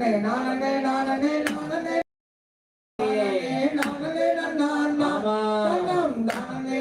நானே நானே நானே நானே. நானே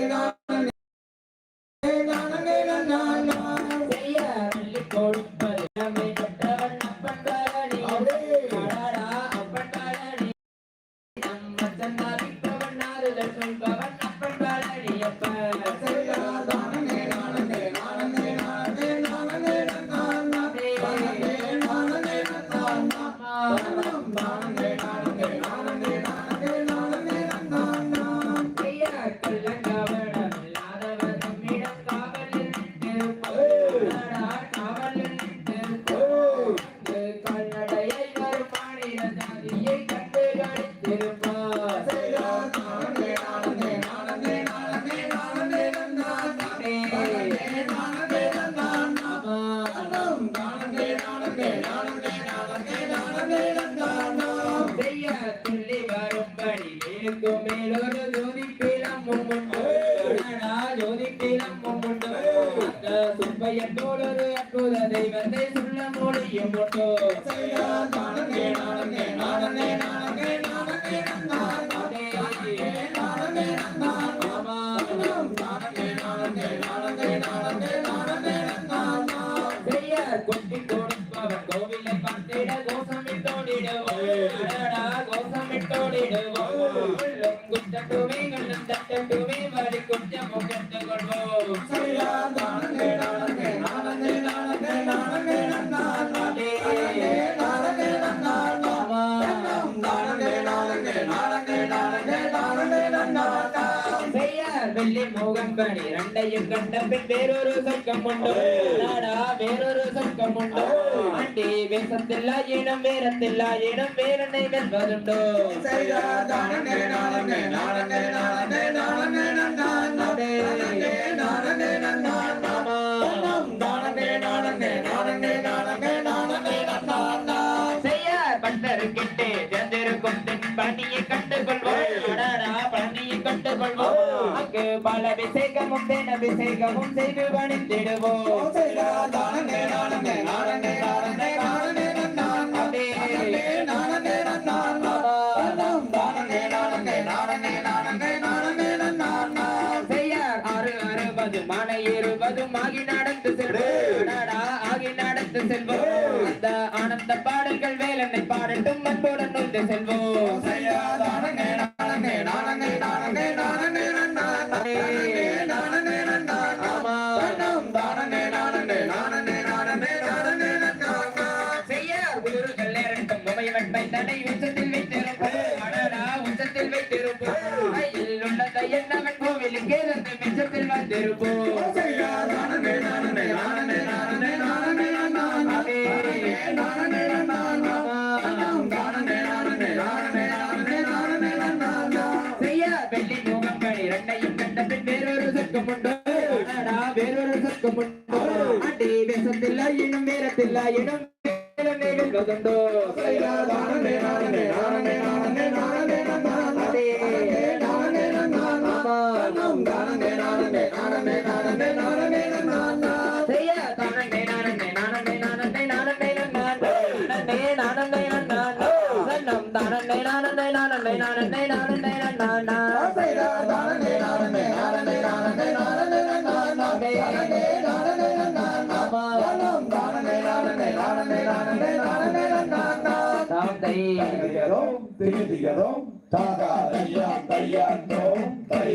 குட்டட்டுமே கண்ணன் தட்டட்டுமே வரி குற்றம் முகத்து கொள்வோம். வெள்ளி மோகன் பணி ரெண்டையும் கண்ட பின் வேறொரு சொர்க்கம் உண்டு நாடா வேறொரு சொர்க்கம் உண்டு ஆண்டி வேசத்தில்லா இனம் வேறத்தில்லா இனம் வேறனை வெல்வதுண்டோ செய்யார் பட்டரு கிட்டே சேர்ந்திருக்கும் தென் பணியை கண்டு கொள்வோம் அடடா பணியை கண்டு நமக்கு பல அபிஷேகமும் தென் அபிஷேகமும் செய்து வணிந்திடுவோம் செய்யார் இருபதும் ஆகி நடந்து செல்வோம். ஆகி நடந்து செல்வோம். அந்த ஆனந்த பாடல்கள் வேலனை பாடட்டும் அன்புடன் செல்வோம். மிச்சத்தில் வந்திருப்போம் செய்யா வெள்ளி மூகம்படி ரெண்டையும் கண்ட பின் வேறொரு சொர்க்கம் உண்டு அடடா, வேறொரு சொர்க்கம் உண்டு ஆண்டி தேசத்தில் இனம் வேறத்தில் இனம் வேறனை வெல்வதுண்டோ செய்யா தானே நானே நானே நானே நானே நானே நானே நானே சன்னம் தானே நானே நானே நானே நானே நானே தாந்தை திகதிகதோம் தாகா தையா தையா தோம் தை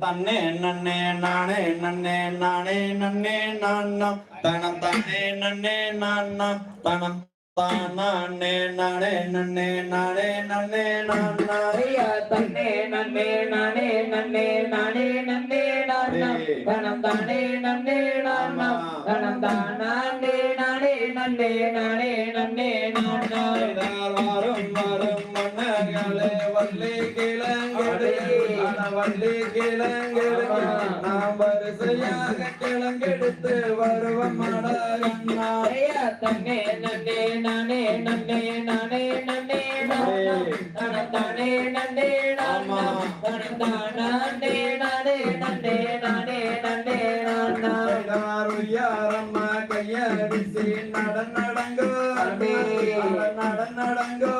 தன்னே நன்னே நானே நன்னே நானே நன்னே நான்னம் தனம் தன்னே நன்னே நான்னம் தனம் தானே நானே நன்னே நானே நன்னே நானா ஐயா தன்னே நன்னே நானே நன்னே நானே நன்னே நானா தனம் தானே நன்னே நானா தனம் தானே நானே நன்னே நானே நன்னே நானா வரும் வரும் மன்னர்களே வள்ளி கிழங்கெடு வள்ளி கிழங்கெடு நாம் வரிசையாக கிழங்கெடுத்து வருவோம் மடகண்ணா. தன்னே நன்னே நானே நன்னே நானே நன்னே நானா. தனம் தானே நன்னே நானா. தனம் தானே நானே நன்னே நானே நன்னே நானா. யாரம்மா கையடிச்சு நட நடங்கோ நட நடங்கோ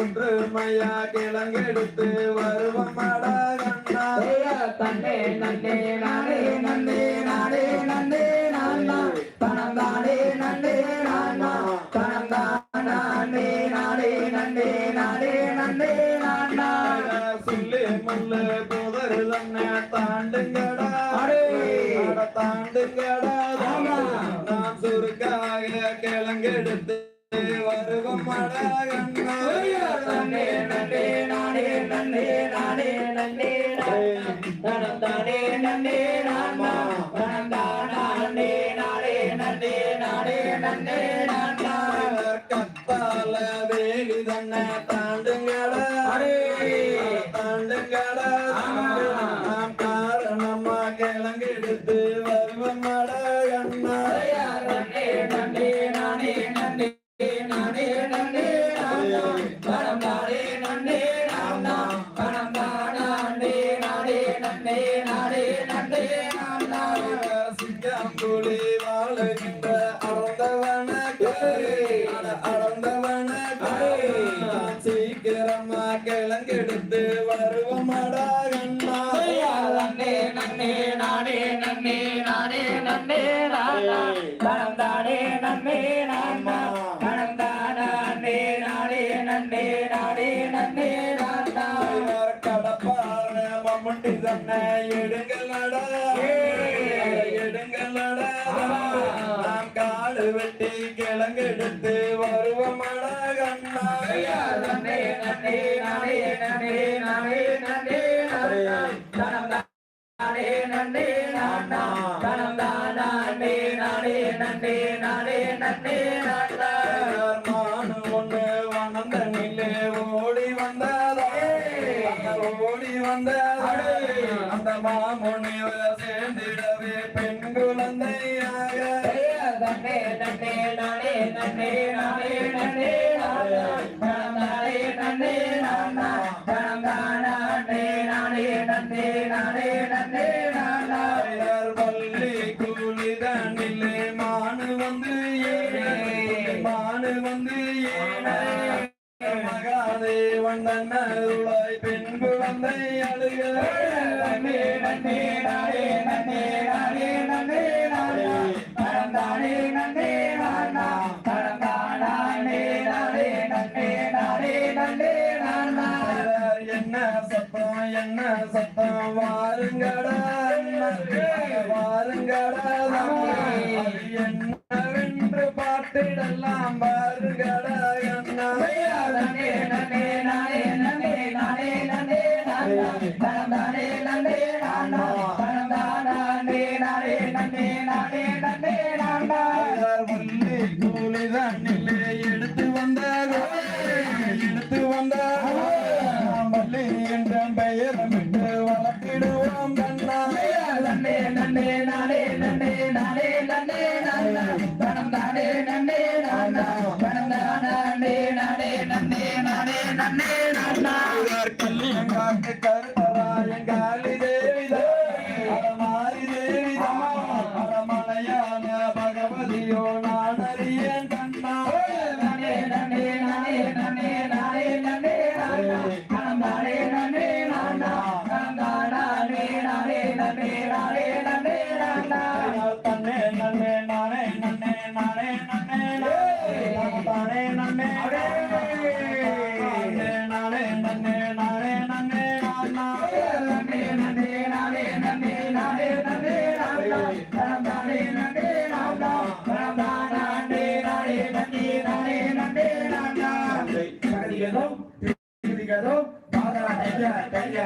நாம் ஒற்றுமையா கிழங்கெடுத்து வருவோம் மடகண்ணா ஐயா தன்னே நன்னே நானே நன்னே நானே நன்னே நானா. தனம் தானே நன்னே நானா. தனம் தானே நானே நன்னே நானே நன்னே நானா. சொல்லி முள்ளு புதர் தன்னை தாண்டுங்கடா. தாண்டுங்கடா. நாம் சுருக்காக கிழங்கெடுத்து வருவோம் மடகண்ணா தன்னே நன்னே நானே நன்னே நானே நன்னே நானா நன்னே நானா தனம் தானே நானே நன்னே நானே நன்னே நானா கத்தால வேலி நாம் காரணமா கிழங்கெடுத்து அறந்தவன சீக்கிரமா கிழங்கெடுத்து வருவோம் அடகண்ணா ஐயா நன்னே நன்னே நானே நன்னே நானே நன்னே நானா தனம் தானே நன்னே நானா தனம் தானே நானே நன்னே நானே நன்னே நானா கடப்பார மம்முட்டி தன்னை எடுங்களடா நாம் காடு வெட்டி கிழங்கெடுத்து வருவமடா அடகண்ணா ஐயா நன்னே நன்னே நானே நன்னே நானே நன்னே நானா தனம் நன்னே நானா தனம் தானே நானே நன்னே நானே நன்னே நானா மானு ஒண்ணு வனந்த நிலே ஓடி வந்ததா ஓடி வந்ததா அந்த மாமுனிவர் சேர்ந்திடவே பெண் குழந்தை நன்னே நன்னே நானே நன்னே நானே நன்னே நானா நன்னே நானா நானே நன்னே நானே நன்னே நானா வள்ளி கூலிதனிலே மானு வந்து ஏழை மானு வந்து ஏழை மகாதேவன் தன்னருளாய் அழுக நன்னே நன்னே நானே நன்னே நானே நன்னே தானே நன்னே நானா? தனம் நானே நன்னே நானே நன்னே நானா? என்ன சத்தம் என்ன சத்தம்? வாருங்கடா வாருங்கடா என்னவென்று பார்த்திடலாம். வாருங்கடா நன்னே நானே நன்னே நானா தனம் தானே நன்னே நானா தனம் தானே நானே நன்னே நானே நன்னே நானா கல்லியங்காட்டு கருத்தராயங்காளி